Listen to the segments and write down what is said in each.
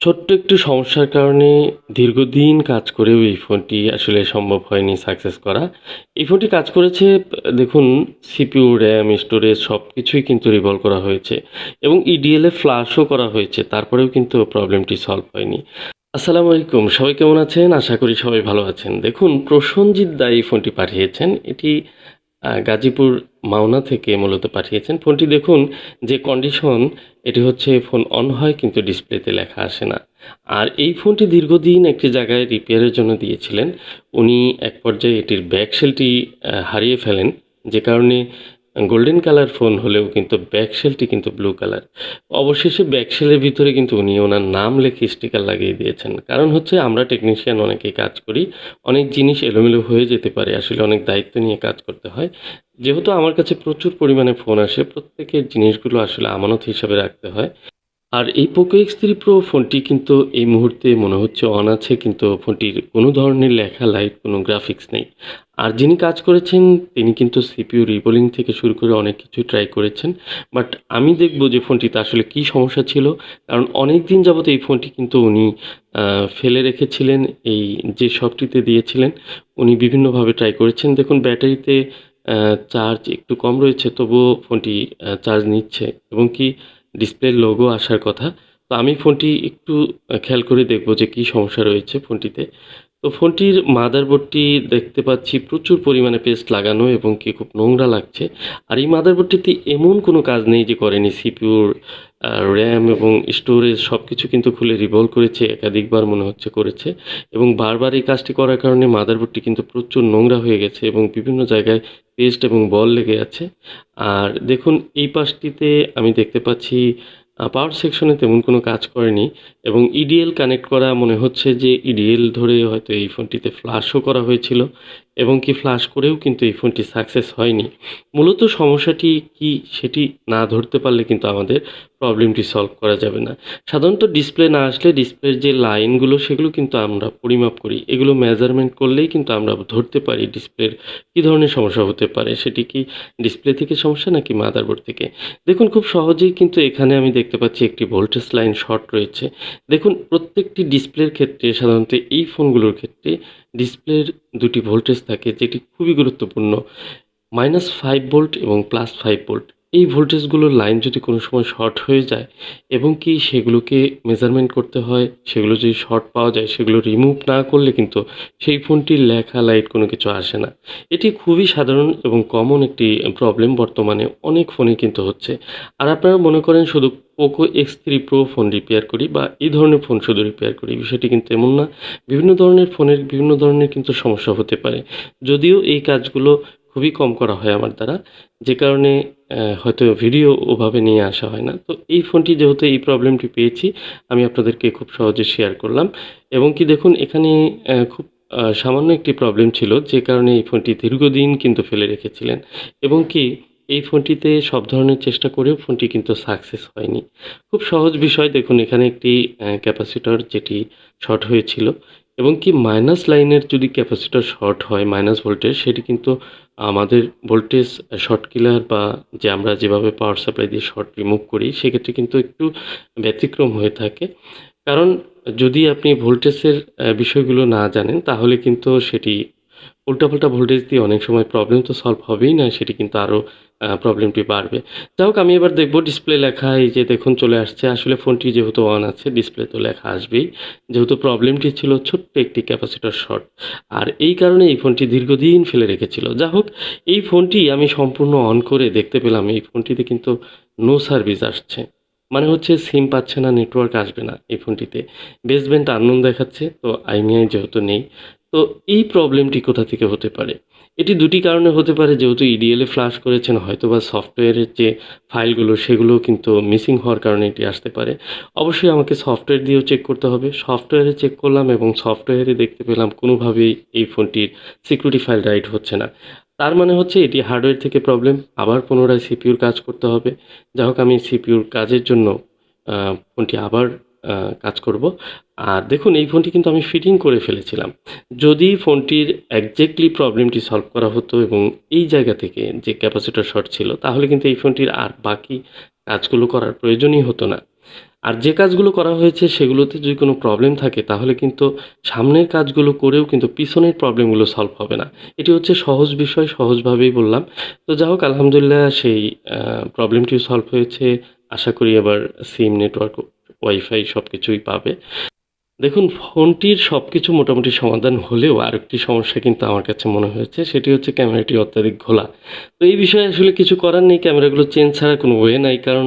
ছোট্ট একটু সমস্যার কারণে দীর্ঘদিন কাজ করেও এই ফোনটি আসলে সম্ভব হয়নি সাকসেস করা। এই ফোনটি কাজ করেছে দেখুন সিপিইউ, র্যাম স্টোরেজ সব কিছুই কিন্তু রিভলভ করা হয়েছে এবং EDLA ফ্লাশও করা হয়েছে। তারপরেও কিন্তু প্রবলেমটি সলভ হয়নি। আসসালামু আলাইকুম। সবাই কেমন আছেন? আশা করি সবাই ভালো আছেন। দেখুন প্রসেনজিৎ দা এই ফোনটি পাঠিয়েছেন। এটি গাজীপুর মাওনা থেকে মূলত পাঠিয়েছেন। ফোনটি দেখুন, যে কন্ডিশন এটি হচ্ছে ফোন অন হয় কিন্তু ডিসপ্লেতে লেখা আসে না। আর এই ফোনটি দীর্ঘদিন একটি জায়গায় রিপেয়ারের জন্য দিয়েছিলেন। উনি এক পর্যায়ে এটির ব্যাক সেলটি হারিয়ে ফেলেন। যে কারণে গোল্ডেন কালার ফোন হলেও কিন্তু ব্যাক শেলটি কিন্তু ব্লু কালার। অবশেষে ব্যাক শেলের ভিতরে কিন্তু উনি ওনার নাম লেখে স্টিকার লাগিয়ে দিয়েছেন। কারণ হচ্ছে আমরা টেকনিশিয়ান অনেকেই কাজ করি। অনেক জিনিস এলোমেলো হয়ে যেতে পারে। আসলে অনেক দায়িত্ব নিয়ে কাজ করতে হয়। যেহেতু আমার কাছে প্রচুর পরিমাণে ফোন আসে, প্রত্যেকের জিনিসগুলো আসলে আমানত হিসাবে রাখতে হয়। আর এই পোকো এক্স থ্রি প্রো ফোনটি কিন্তু এই মুহূর্তে মনে হচ্ছে অন আছে কিন্তু ফোনটির কোনো ধরনের লেখা, লাইট, কোনো গ্রাফিক্স নেই। আর যিনি কাজ করেছেন তিনি কিন্তু সিপিইউ রিবোলিং থেকে শুরু করে অনেক কিছুই ট্রাই করেছেন। বাট আমি দেখব যে ফোনটিতে আসলে কী সমস্যা ছিল। কারণ অনেক দিন যাবত এই ফোনটি কিন্তু উনি ফেলে রেখেছিলেন এই যে শপটিতে দিয়েছিলেন। উনি বিভিন্নভাবে ট্রাই করেছেন। দেখুন ব্যাটারিতে চার্জ একটু কম রয়েছে তবুও ফোনটি চার্জ নিচ্ছে এবং কি ডিসপ্লের লোগো আসার কথা। তো আমি ফোনটি একটু খেয়াল করে দেখব যে কী সমস্যা রয়েছে ফোনটিতে। তো ফোনটির মাদারবোর্ডটি দেখতে পাচ্ছি প্রচুর পরিমাণে পেস্ট লাগানো এবং কি খুব নোংরা লাগছে। আর এই মাদারবোর্ডটিতে এমন কোনো কাজ নেই যে করেনি। আ RAM এবং স্টোরেজ সব কিছু কিন্তু খুলে রিভলভ করেছে। একাধিকবার মনে হচ্ছে করেছে এবং বারবার এই কাজটি করার কারণে মাদারবোর্ডটি কিন্তু প্রচুর নোংরা হয়ে গেছে এবং বিভিন্ন জায়গায় পেস্ট এবং বল লেগে আছে। আর দেখুন, এই পাশটিতে আমি দেখতে পাচ্ছি পাওয়ার সেকশনে তেমন কোনো কাজ করেনি এবং EDL কানেক্ট করা মনে হচ্ছে যে EDL ধরে হয়তো এই ফোনটিতে ফ্লাশও করা হয়েছিল এবং কি ফ্লাশ করেও কিন্তু এই ফোনটি সাকসেস হয়নি। মূলত সমস্যাটি কি সেটি না ধরতে পারলে কিন্তু আমাদের প্রবলেমটি সলভ করা যাবে না। সাধারণত ডিসপ্লে না আসলে ডিসপ্লের যে লাইনগুলো সেগুলো কিন্তু আমরা পরিমাপ করি। এগুলো মেজারমেন্ট করলেই কিন্তু আমরা ধরতে পারি ডিসপ্লের কী ধরনের সমস্যা হতে পারে। সেটি কি ডিসপ্লে থেকে সমস্যা নাকি মাদারবোর্ড থেকে। দেখুন, খুব সহজেই কিন্তু এখানে আমি দেখতে পাচ্ছি একটি ভোল্টেজ লাইন শর্ট রয়েছে। দেখুন, প্রত্যেকটি ডিসপ্লের ক্ষেত্রে, সাধারণত এই ফোনগুলোর ক্ষেত্রে ডিসপ্লের দুটি ভোল্টেজ থাকে, যেটি খুবই গুরুত্বপূর্ণ। মাইনাস ফাইভ ভোল্ট এবং প্লাস ফাইভ ভোল্ট। এই ভোল্টেজগুলোর লাইন যদি কোনো সময় শর্ট হয়ে যায় এবং কি সেগুলোকে মেজারমেন্ট করতে হয়, সেগুলো যদি শর্ট পাওয়া যায় সেগুলো রিমুভ না করলে কিন্তু সেই ফোনটির লেখা, লাইট কোনো কিছু আসে না। এটি খুবই সাধারণ এবং কমন একটি প্রবলেম বর্তমানে অনেক ফোনে কিন্তু হচ্ছে। আর আপনারা মনে করেন শুধু Poco X three pro phone repair করি বা এই ধরনের ফোন শুধু রিপেয়ার করি। বিষয়টি কিন্তু এমন না। বিভিন্ন ধরনের ফোনের বিভিন্ন ধরনের কিন্তু সমস্যা হতে পারে। যদিও এই কাজগুলো খুবই কম করা হয় আমার দ্বারা। যে কারণে হয়তো ভিডিও ওভাবে নিয়ে আসা হয় না। তো এই ফোনটি যেহেতু এই প্রবলেমটি পেয়েছি, আমি আপনাদেরকে খুব সহজে শেয়ার করলাম এবং কি দেখুন, এখানে খুব সামান্য একটি প্রবলেম ছিল, যে কারণে এই ফোনটি দীর্ঘদিন কিন্তু ফেলে রেখেছিলেন এবং কি, এই ফোনটিতে সব ধরনের চেষ্টা করেও ফোনটি কিন্তু সাকসেস হয়নি। খুব সহজ বিষয়, দেখুন, এখানে একটি ক্যাপাসিটর যেটি শর্ট হয়েছিল এবং কি মাইনাস লাইনের যদি ক্যাপাসিটার শর্ট হয় মাইনাস ভোল্টেজ সেটি কিন্তু আমাদের ভোল্টেজ শর্ট কিলার বা যে আমরা যেভাবে পাওয়ার সাপ্লাই দিয়ে শর্ট রিমুভ করি, সেক্ষেত্রে কিন্তু একটু ব্যতিক্রম হয়ে থাকে। কারণ যদি আপনি ভোল্টেজের বিষয়গুলো না জানেন, তাহলে কিন্তু সেটি উল্টাপাল্টা ভোল্টেজ দিয়ে অনেক সময় প্রবলেম তো সলভ হবেই না সেটি কিন্তু আরও প্রবলেমটি বাড়বে। যাই হোক আমি এবার দেখব ডিসপ্লে লেখা এই যে দেখুন চলে আসছে। আসলে ফোনটি যেহেতু অন আছে ডিসপ্লে তো লেখা আসবেই। যেহেতু প্রবলেমটি ছিল ছোট্ট একটি ক্যাপাসিটার শর্ট। আর এই কারণে এই ফোনটি দীর্ঘদিন ফেলে রেখেছিল। যা হোক এই ফোনটি আমি সম্পূর্ণ অন করে দেখতে পেলাম এই ফোনটিতে কিন্তু নো সার্ভিস আসছে। মানে হচ্ছে সিম পাচ্ছে না, নেটওয়ার্ক আসবে না এই ফোনটিতে। বেসব্যান্ড আননোন দেখাচ্ছে তো IMEI যেহেতু নেই। তো এই প্রবলেমটি কোথা থেকে হতে পারে? এটি দুটি কারণে হতে পারে, যেহেতু EDLA ফ্লাশ করেছেন, হয়তোবা সফটওয়্যারের যে ফাইলগুলো সেগুলো কিন্তু মিসিং হওয়ার কারণে এটি আসতে পারে। অবশ্যই আমাকে সফটওয়্যার দিয়েও চেক করতে হবে। সফটওয়্যারে চেক করলাম এবং সফটওয়্যারে দেখতে পেলাম, কোনোভাবেই এই ফোনটির সিকিউরিটি ফাইল রাইট হচ্ছে না। তার মানে হচ্ছে, এটি হার্ডওয়্যার থেকে প্রবলেম। আবার পুনরায় সিপিউর কাজ করতে হবে। যাই হোক, আমি সিপিইউর কাজের জন্য ফোনটি আবার কাজ করব। আর দেখুন, এই ফোনটি কিন্তু আমি ফিটিং করে ফেলেছিলাম। যদি ফোনটির এক্সাক্টলি প্রবলেমটি সলভ করা হতো এবং এই জায়গা থেকে যে ক্যাপাসিটার শর্ট ছিল, তাহলে কিন্তু এই ফোনটির আর বাকি কাজগুলো করার প্রয়োজনই হতো না। আর যে কাজগুলো করা হয়েছে, সেগুলোতে যদি কোনো প্রবলেম থাকে, তাহলে কিন্তু সামনের কাজগুলো করেও কিন্তু পিছনের প্রবলেমগুলো সলভ হবে না এটি হচ্ছে সহজ বিষয়, সহজভাবেই বললাম তো যা হোক, আলহামদুলিল্লাহ সেই প্রবলেমটিও সলভ হয়েছে আশা করি এবার সিম নেটওয়ার্ক ওয়াইফাই সব কিছুই পাবে। দেখুন, ফোনটির সব কিছু মোটামুটি সমাধান হলেও আরেকটি সমস্যা কিন্তু আমার কাছে মনে হয়েছে, সেটি হচ্ছে ক্যামেরাটি অত্যাধিক ঘোলা। তো এই বিষয়ে আসলে কিছু করার নেই, ক্যামেরাগুলো চেঞ্জ ছাড়া কোনো ওয়ে নাই, কারণ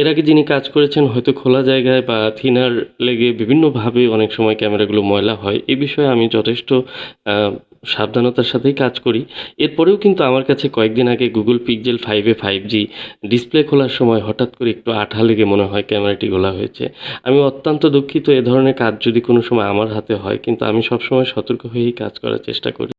এর আগে যিনি কাজ করেছেন হয়তো খোলা জায়গায় বা থিনার লেগে বিভিন্নভাবে অনেক সময় ক্যামেরাগুলো ময়লা হয় এই বিষয়ে আমি যথেষ্ট সাবধানতার সাথেই কাজ করি। এরপরেও কিন্তু আমার কাছে কয়েকদিন আগে গুগল পিকজেল ফাইভে ফাইভ জি ডিসপ্লে খোলার সময় হঠাৎ করে একটু আঠা লেগে মনে হয় ক্যামেরাটি ঘোলা হয়েছে। আমি অত্যন্ত দুঃখিত, এ ধরনের কাজ যদি কোনো সময় আমার হাতে হয়, কিন্তু আমি সবসময় সতর্ক হয়েই কাজ করার চেষ্টা করি।